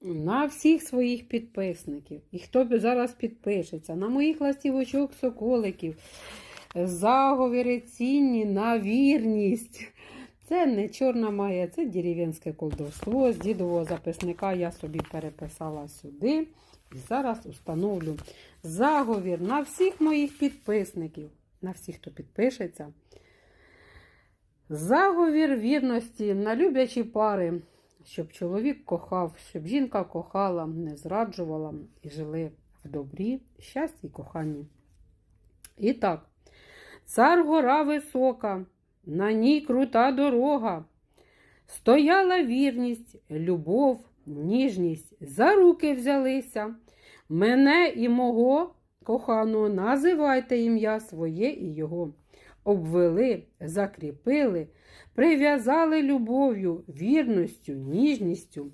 на всіх своїх підписників. І хто зараз підпишеться, на моїх ластівочок соколиків, заговіри цінні на вірність. Це не чорна магія, це дерев'янське колдовство. З дідового записника я собі переписала сюди. І зараз установлю заговір на всіх моїх підписників, на всіх, хто підпишеться. Заговір вірності на люблячі пари, щоб чоловік кохав, щоб жінка кохала, не зраджувала і жили в добрі, щасті і коханні. І так, цар гора висока, на ній крута дорога. Стояла вірність, любов, ніжність, за руки взялися. Мене і мого коханого називайте ім'я своє і його. Обвели, закріпили, прив'язали любов'ю, вірністю, ніжністю.